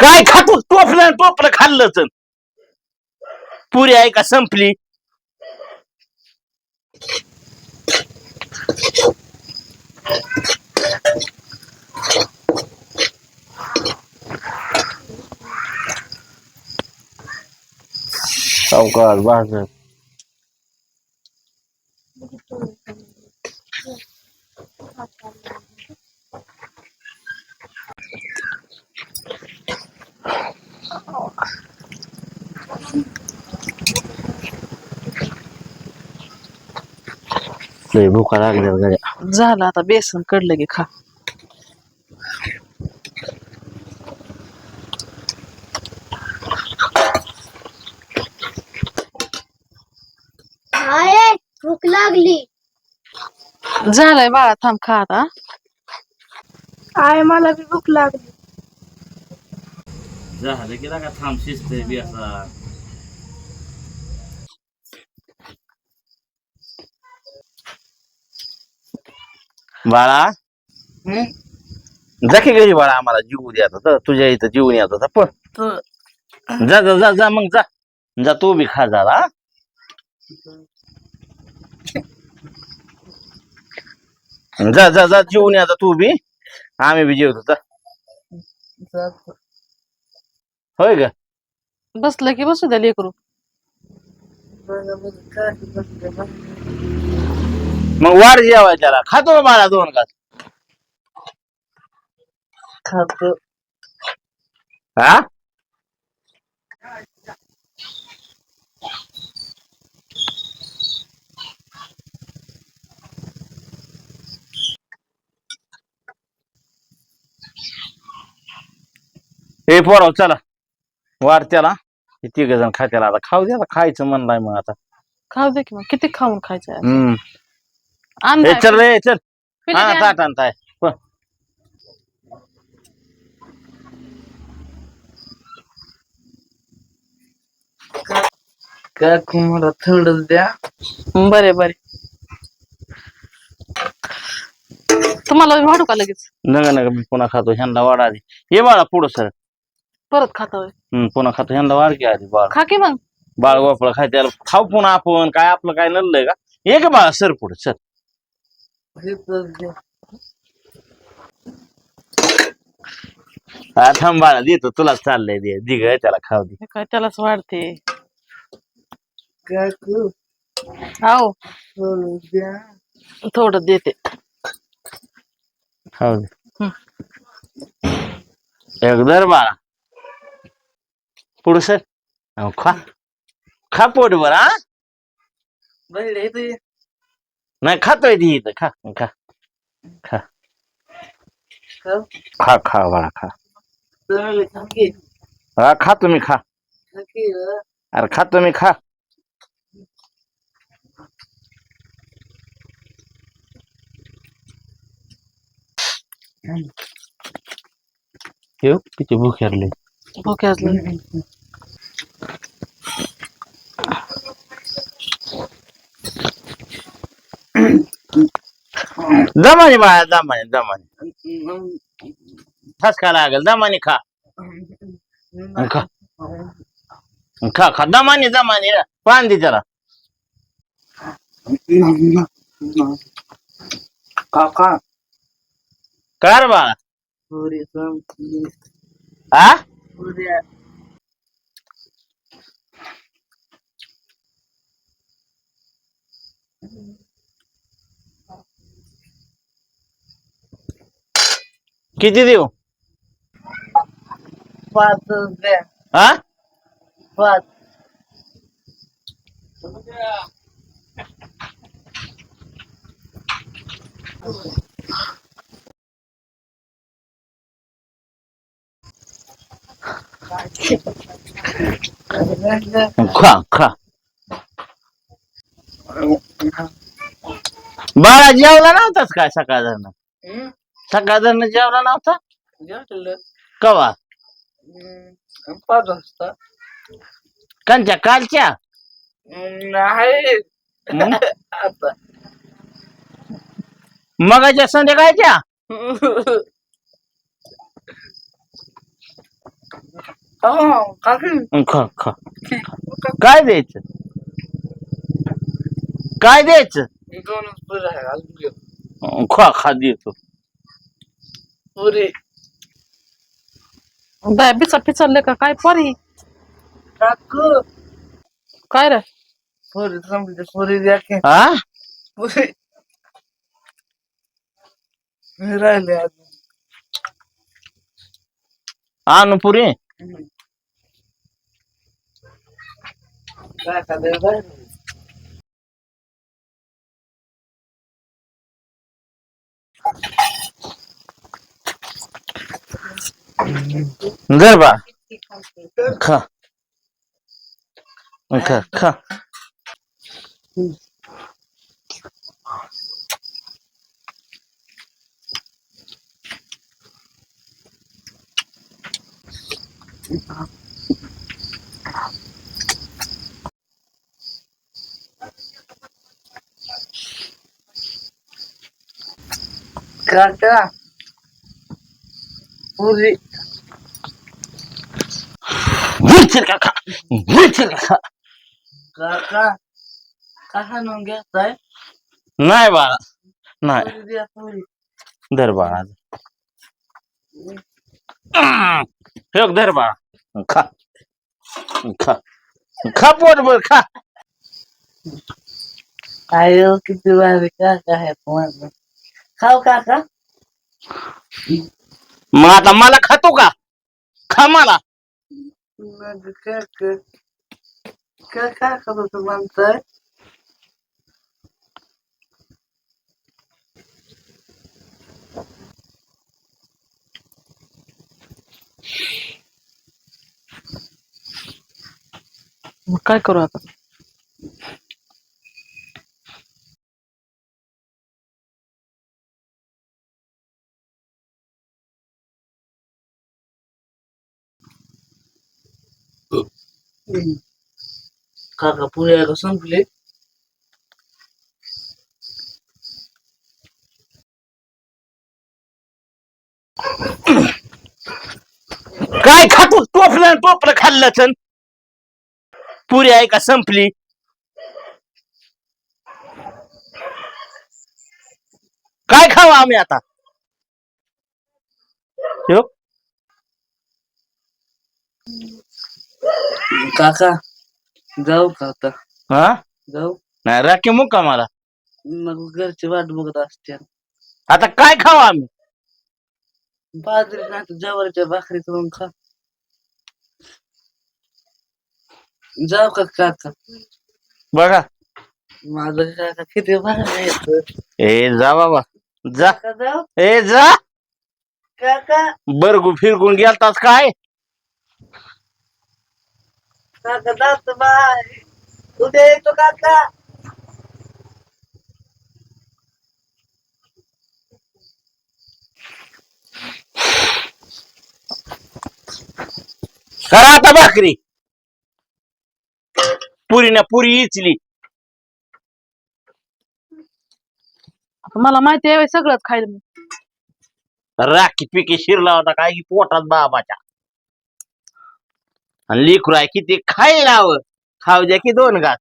काय खातो? टोपलं टोपलं खाल्लंच पुरी आहे का संपली? सावकार बाजार लय भुका लागल्या गड्या झालं आता बेसन कडलं की खा. भूक लागली. झालंय बाळा थांब खा आता. आहे मला बी भूक लागली. झालं की का थांब शिस्त बी असा बाळा? जा की घरी बाळा आम्हाला जीव द्या तर तुझ्या इथं जीवन येत होता पण जा जा जा जा मग जा. जा तू बी खा जा? जा जा जा जीवन आता तू बी. आम्ही बी जेवत. होता होय का बसलं की बसू द्या लेकरू. मग वाढ जेवाय त्याला. खातो बाळा दोन घास? खातो. हा? हे पोराव चला. वाढ त्याला. हे तिघ जण खात्याला आता खाऊ द्या आता. खायचं म्हणलाय मग आता. खाऊ दे की मग. किती खाऊन खायचं? हम्म. हे बाय. चल रे चल. पिली हा द्या. ताट आणताय काकू मला द्या? बरे बरे. तुम्हाला वाढू का लगेच? नग नग मी पुन्हा खातो ह्यांना वाढ आधी. ये बाळा पुढं सर. परत खाता होय. पुन्हा खातो ह्यांना वाढ की आधी बाळ. खा की मग? बाळ गोपळ खाय त्याला खाऊ पुन्हा आपण काय आपलं काय नडलंय का? ये का बाळा सर पुढे सर हे थांब बाळा देतो तुला चाललंय दे दिग त्याला खाऊ दे. हे काय त्यालाच वाढते. काकू आहो थोडं द्या. थोडं देते. खाऊ दे. एकदर बाळा. पुढे सर. अहो, खा. खा पोट बर हा बहिणी नाही खातोय ती इथं खा खा खा. खाऊ खा खा बाळा खा. खाकी हा खा तुम्ही खा. खाकी. अरे खा तुम्ही खा. येऊ किती भूक हरली भूक असली दमाने बाळा दमाने दमाने. ठसका लागेल दमाने खा. खा. खा खा. दमाने दमाने पान दे त्याला काका कर बाळा हा पुऱ्या किती देऊ? पाच द्या. हा? पाच. खा खा. बाळा जेवला नव्हताच काय सकाळ धरणं हं? सकाळ जेवला नव्हता? जेवलं. कवा? हं, पाच वाजता. कंच्या कालच्या? हं, नाही हं? आता. मगाच्या संध्याकाळच्या? हा खा काय द्यायचं? काय द्यायचं? खा खा देतो. पुरे. बाय बिचा पिचरले का? काय परी काकू. काय रे? पुरी संपली पुरी द्या की हा पुरी राहिले अजून आणू पुरी? काय का दे बाहेर जर बा खा खा खा काका पुरी विचार का खा विचार का खा काका कसा नोंद घेताय नाही बाळा नाही पुरी द्या पुरी धर बाळा हे बघ, धर बाळा खा खा खा पोट बर खा आयो किती भारी काका आहे माझं खाऊ काका मग आता मला खातो का? खा मला. मग काय म्हणताय मग काय करू आता? काका पुरी आहे का संपली. काय खातो टोपलं टोपलं खाल्लं चन पुरी आहे का? संपली. काय खावा आम्ही आता? ह्यो, काका जाऊ का आता? हा? जाऊ? नाही राखी मुक का मला? मग घरची वाट बघत असते. आता काय खाऊ आम्ही? बाजरी नाही जवळच्या भाकरी करून खा. जाऊ का काका? बघा. माझं काका किती येत ए जा बाबा. जा. काका जाऊ? ए जा. काका? बरगू फिरगून गेलतास काय? काका जातो बाय उद्या येतो काका करा आता भाकरी. पुरी ना पुरी इचली. आता मला माहिती आहे सगळंच खायला मी. राखी पिके शिरला होता काय की पोटात बाबाच्या. आणि लेकरू आहे किती खायला हवं. खाऊ द्या की दोन घास.